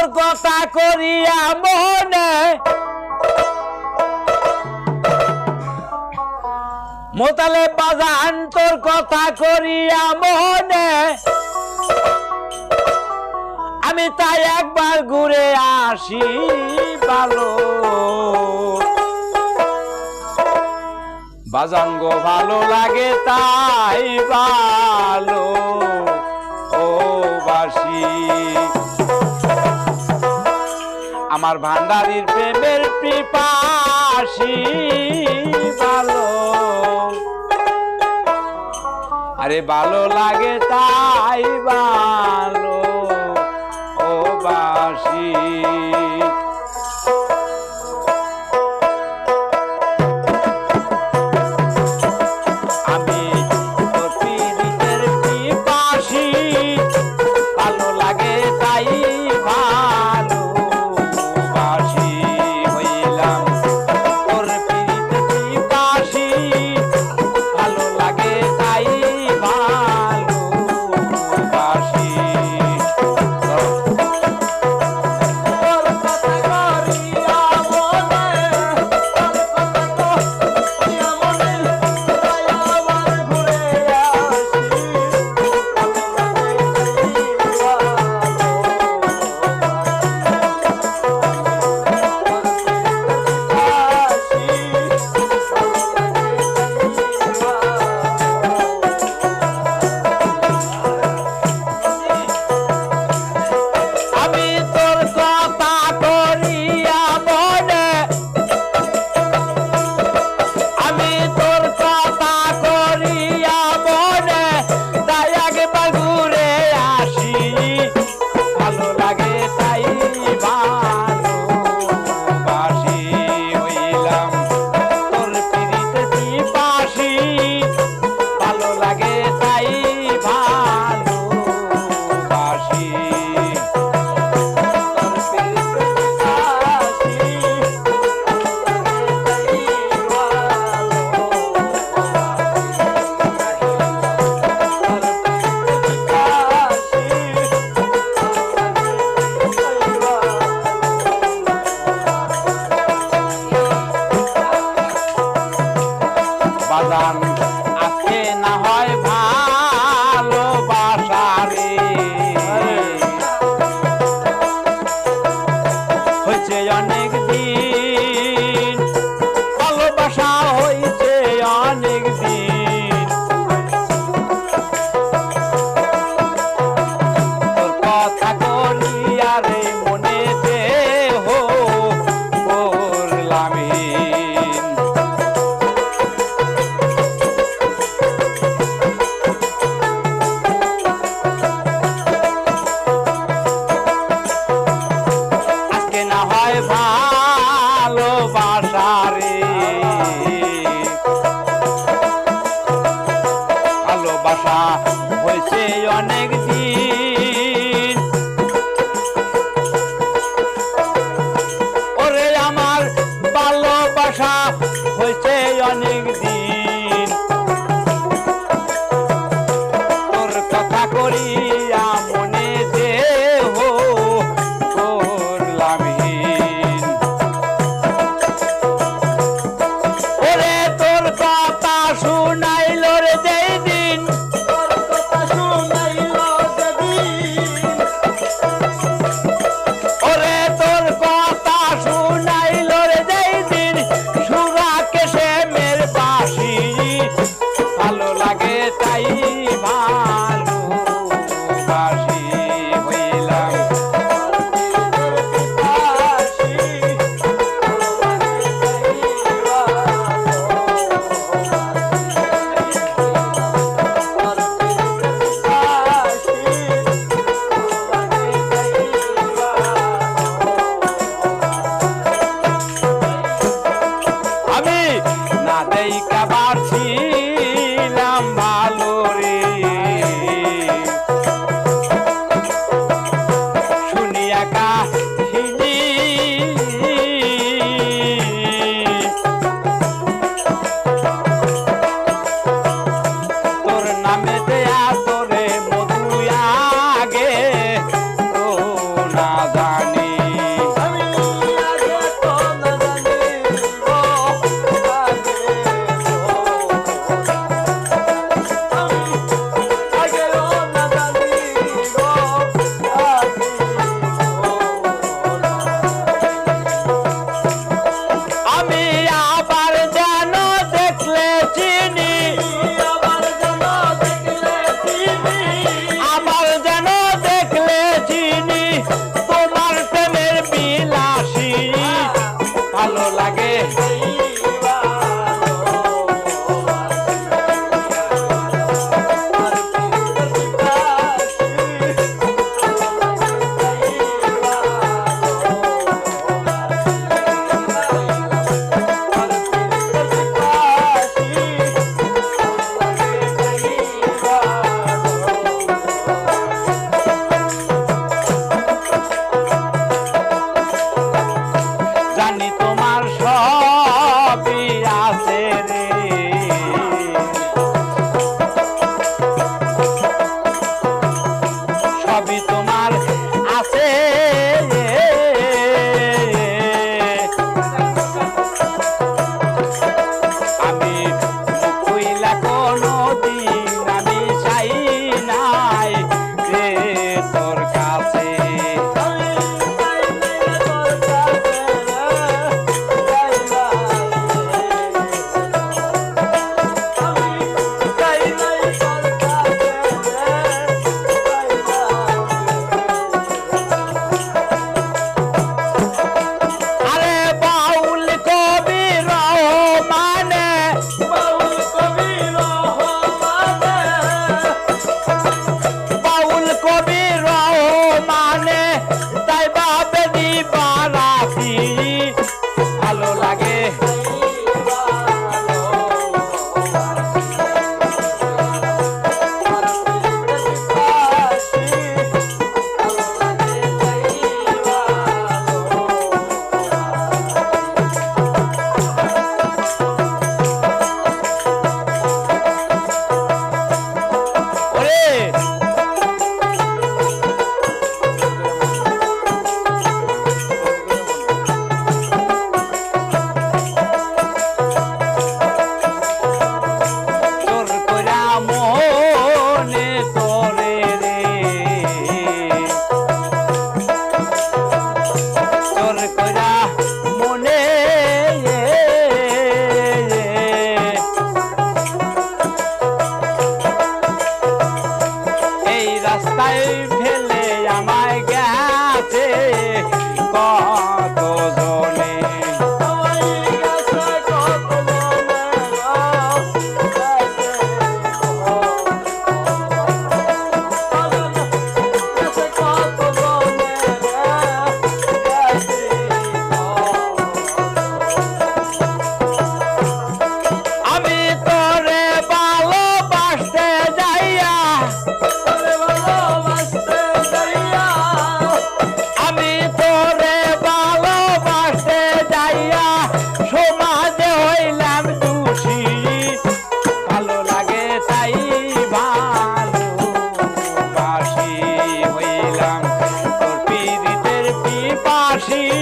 তোর কথা করিয়া মনে মোতালে বাজান তোর কথা করিয়া মনে আমি তাই একবার ঘুরে আসি ভালো বাজাঙ্গ ভালো লাগে তাই ভালো ও বাসি। আমার ভান্ডারির প্রেমের পিপাসি ভালো। আরে ভালো লাগে তাই ভালো। একদিন হয়েছে অনেক দিন। ei. পাশে